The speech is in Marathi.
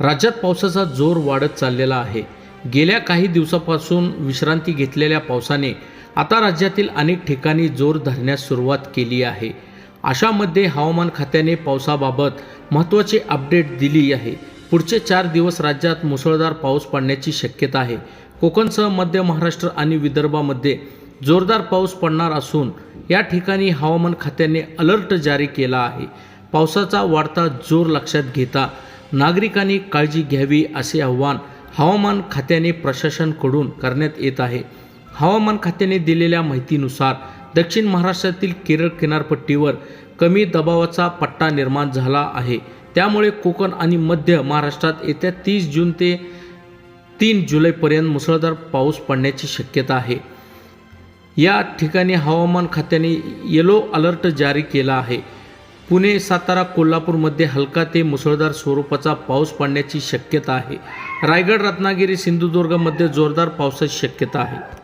राज्यात पावसाचा जोर वाढत चाललेला आहे. गेल्या काही दिवसापासून विश्रांती घेतलेल्या पावसाने आता राज्यातील अनेक ठिकाणी जोर धरण्यास सुरुवात केली आहे. अशामध्ये हवामान खात्याने पावसाबाबत महत्त्वाचे अपडेट दिली आहे. पुढचे चार दिवस राज्यात मुसळधार पाऊस पडण्याची शक्यता आहे. कोकणसह मध्य महाराष्ट्र आणि विदर्भामध्ये जोरदार पाऊस पडणार असून या ठिकाणी हवामान खात्याने अलर्ट जारी केला आहे. पावसाचा वाढता जोर लक्षात घेता नागरिकांनी काळजी घ्यावी असे आवाहन हवामान खात्याने प्रशासनकडून करण्यात येत आहे. हवामान खात्याने दिलेल्या माहितीनुसार दक्षिण महाराष्ट्रातील केरळ किनारपट्टीवर कमी दबावाचा पट्टा निर्माण झाला आहे. त्यामुळे कोकण आणि मध्य महाराष्ट्रात येत्या तीस जून ते तीन जुलैपर्यंत मुसळधार पाऊस पडण्याची शक्यता आहे. या ठिकाणी हवामान खात्याने येलो अलर्ट जारी केला आहे. पुणे सातारा कोल्हापूरमध्ये हलका ते मुसळधार स्वरूपाचा पाऊस पडण्याची शक्यता आहे. रायगड रत्नागिरी सिंधुदुर्गमध्ये जोरदार पावसाची शक्यता आहे.